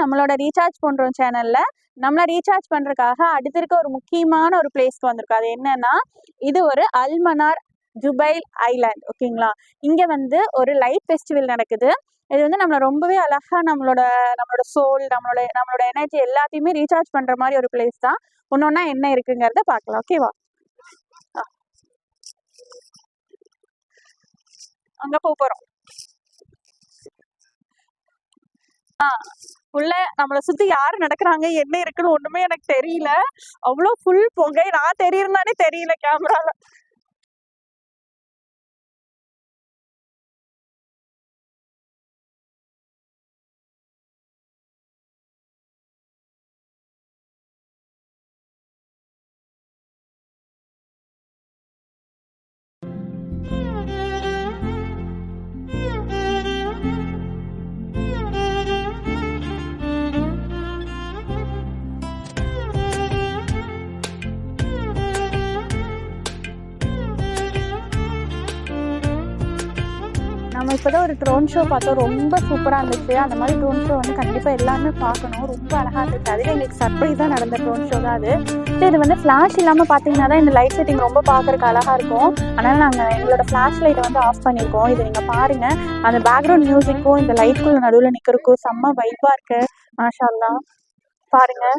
நம்மளோட ரீசார்ஜ் பண்ணுறோம் சேனலில் நம்மளை ரீசார்ஜ் பண்ணுறதுக்காக அடுத்து இருக்க ஒரு முக்கியமான ஒரு பிளேஸ்க்கு வந்திருக்கோம். அது என்னன்னா இது ஒரு அல்மனார் ஜுபைல் ஐலாண்ட். ஓகேங்களா இங்கே வந்து ஒரு லைட் ஃபெஸ்டிவல் நடக்குது. இது வந்து நம்மளை ரொம்பவே அழகா நம்மளோட நம்மளோட சோல் நம்மளோட நம்மளோட எனர்ஜி எல்லாத்தையுமே ரீசார்ஜ் பண்ணுற மாதிரி ஒரு பிளேஸ் தான். ஒன்று ஒன்றா என்ன இருக்குங்கிறத பார்க்கலாம். ஓகேவா அங்க போக போறோம். ஆ உள்ள நம்மளை சுத்தி யாரு நடக்கிறாங்க என்ன இருக்குன்னு ஒண்ணுமே எனக்கு தெரியல. அவ்வளோ ஃபுல் புகை. நான் தெரியறனாலே தெரியல கேமரால நம்ம இப்போதான் ஒரு ட்ரோன் ஷோ பார்த்தோம். ரொம்ப சூப்பராக இருந்துச்சு. அந்த மாதிரி ட்ரோன் ஷோ வந்து கண்டிப்பாக எல்லாருமே பார்க்கணும். ரொம்ப அழகாக இருந்துச்சு. அதில் எங்களுக்கு சர்ப்ரைஸாக நடந்த ட்ரோன் ஷோ தான் அது. சரி இது வந்து ஃப்ளாஷ் இல்லாமல் பார்த்தீங்கன்னா தான் இந்த லைட் செட்டிங் ரொம்ப பார்க்குறக்கு அழகாக இருக்கும். அதனால் நாங்கள் எங்களோட ஃப்ளாஷ் லைட்டை வந்து ஆஃப் பண்ணியிருக்கோம் இது நீங்கள் பாருங்கள் அந்த பேக்ரவுண்ட் மியூசிக்கும் இந்த லைட்குள்ள நடுவில் நிற்கிறக்கும் செம்ம வைப்பாக இருக்கு. மாஷா பாருங்கள்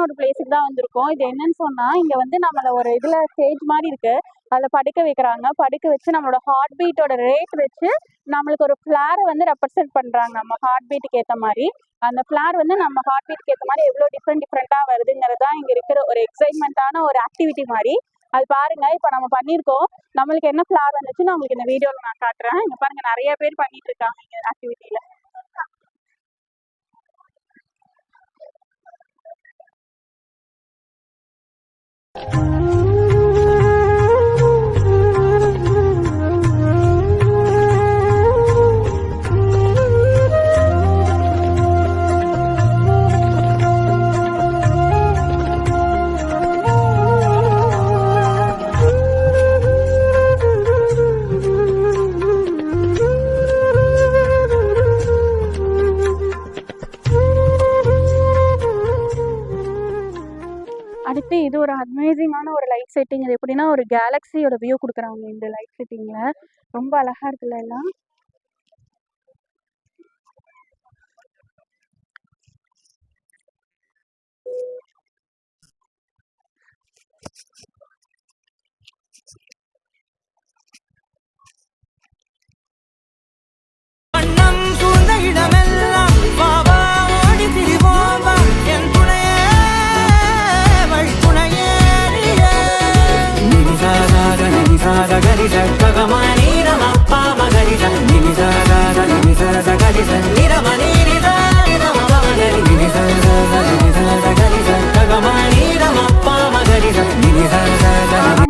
இன்ட்ரெஸ்டான ஒரு பிளேஸுக்கு தான் வந்திருக்கோம். இது என்னன்னு சொன்னால் இங்கே வந்து நம்மளை ஒரு இதில் ஸ்டேஜ் மாதிரி இருக்கு. அதில் படுக்க வைக்கிறாங்க. படுக்க வச்சு நம்மளோட ஹார்ட் பீட்டோட ரேட் வச்சு நம்மளுக்கு ஒரு ஃப்ளாரை வந்து ரெப்ரசென்ட் பண்ணுறாங்க நம்ம ஹார்ட் பீட்டுக்கு ஏற்ற மாதிரி. அந்த ஃப்ளார் வந்து நம்ம ஹார்ட் பீட்டுக்கு ஏற்ற மாதிரி எவ்வளோ டிஃப்ரெண்ட் டிஃப்ரெண்ட்டாக வருதுங்கிறது தான் இங்கே இருக்கிற ஒரு எக்ஸைட்மெண்ட்டான ஒரு ஆக்டிவிட்டி மாதிரி. அது பாருங்க இப்போ நம்ம பண்ணியிருக்கோம். நம்மளுக்கு என்ன ஃப்ளார் வந்துச்சுன்னு உங்களுக்கு இந்த வீடியோவில் நான் காட்டுறேன். இங்கே பாருங்க நிறைய பேர் பண்ணிட்டு இருக்காங்க இங்க ஆக்டிவிட்டியில் 呜呜呜。அடுத்து இது ஒரு அமேசிங்கான ஒரு லைட் செட்டிங் இது எப்படின்னா ஒரு கேலக்ஸியோட வியூ கொடுக்குறாங்க இந்த லைட் செட்டிங்கில் ரொம்ப அழகாக இருக்குல்ல எல்லாம்.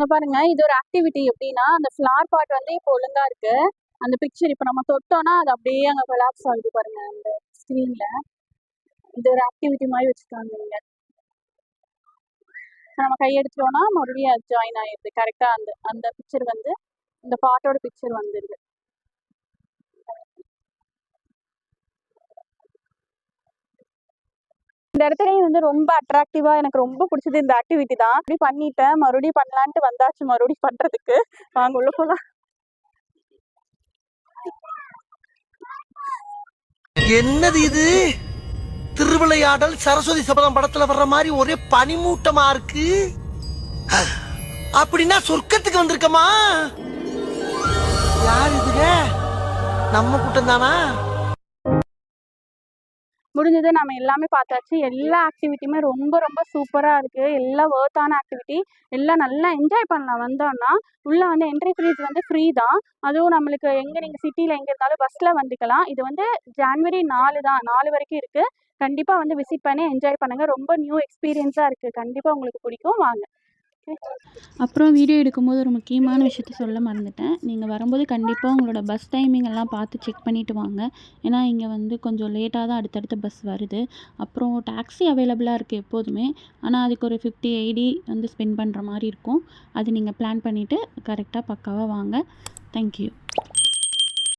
சா பாருங்க இது ஒரு ஆக்டிவிட்டி எப்படின்னா அந்த ஃபிளார் பாட் வந்து இப்போ ஒழுங்கா இருக்கு. அந்த பிக்சர் இப்போ நம்ம தொட்டோம்னா அது அப்படியே அங்க கொலாப்ஸ் ஆகுது பாருங்க அந்த ஸ்க்ரீன்ல இது ஒரு ஆக்டிவிட்டி மாதிரி வச்சுருக்காங்க இங்க நம்ம கை மறுபடியும் அது ஜாயின் ஆயிடுது. கரெக்டா அந்த அந்த பிக்சர் வந்து இந்த பாட்டோட பிக்சர் வந்துருது. இந்த இடத்துலயும் வந்து ரொம்ப அட்ராக்டிவா எனக்கு ரொம்ப பிடிச்சது இந்த ஆக்டிவிட்டி தான். அப்படி பண்ணிட்டேன். மறுபடியும் பண்ணலான்ட்டு வந்தாச்சு. மறுபடியும் பண்றதுக்கு. வாங்க உள்ள போலாம். என்னது இது? திருவிளையாடல் சரஸ்வதி சபதம் படத்துல வர்ற மாதிரி ஒரே பனிமூட்டமா இருக்கு. அப்படின்னா சொர்க்கத்துக்கு வந்திருக்கமா? யார் இதுங்க நம்ம கூட்டம் தானா? முடிஞ்சது நம்ம எல்லாமே பார்த்தாச்சு. எல்லா ஆக்டிவிட்டியுமே ரொம்ப ரொம்ப சூப்பராக இருக்குது எல்லாம் ஒர்த்தான ஆக்டிவிட்டி எல்லாம் நல்லா என்ஜாய் பண்ணலாம். வந்தோம்னா உள்ளே வந்து என்ட்ரி ஃபீஸ் வந்து ஃப்ரீ தான். அதுவும் நம்மளுக்கு எங்கே நீங்கள் சிட்டியில் எங்கே இருந்தாலும் பஸ்ஸில் வந்துக்கலாம். இது வந்து ஜான்வரி நாலு தான். நாலு வரைக்கும் இருக்குது கண்டிப்பாக வந்து விசிட் பண்ணி என்ஜாய் பண்ணுங்கள் ரொம்ப நியூ எக்ஸ்பீரியன்ஸாக இருக்குது கண்டிப்பாக உங்களுக்கு பிடிக்கும். வாங்க. அப்புறம் வீடியோ எடுக்கும்போது ஒரு முக்கியமான விஷயத்த சொல்ல மறந்துட்டேன். நீங்கள் வரும்போது கண்டிப்பாக உங்களோட பஸ் டைமிங் எல்லாம் பார்த்து செக் பண்ணிவிட்டு வாங்க. ஏன்னா இங்கே வந்து கொஞ்சம் லேட்டாக தான் அடுத்தடுத்த பஸ் வருது. அப்புறம் டாக்ஸி அவைலபிளாக இருக்குது எப்போதுமே. ஆனால் அதுக்கு ஒரு ஃபிஃப்டி எயிட்டி வந்து ஸ்பெண்ட் பண்ணுற மாதிரி இருக்கும். அது நீங்கள் பிளான் பண்ணிவிட்டு கரெக்டாக பக்காவாக வாங்க. தேங்க்யூ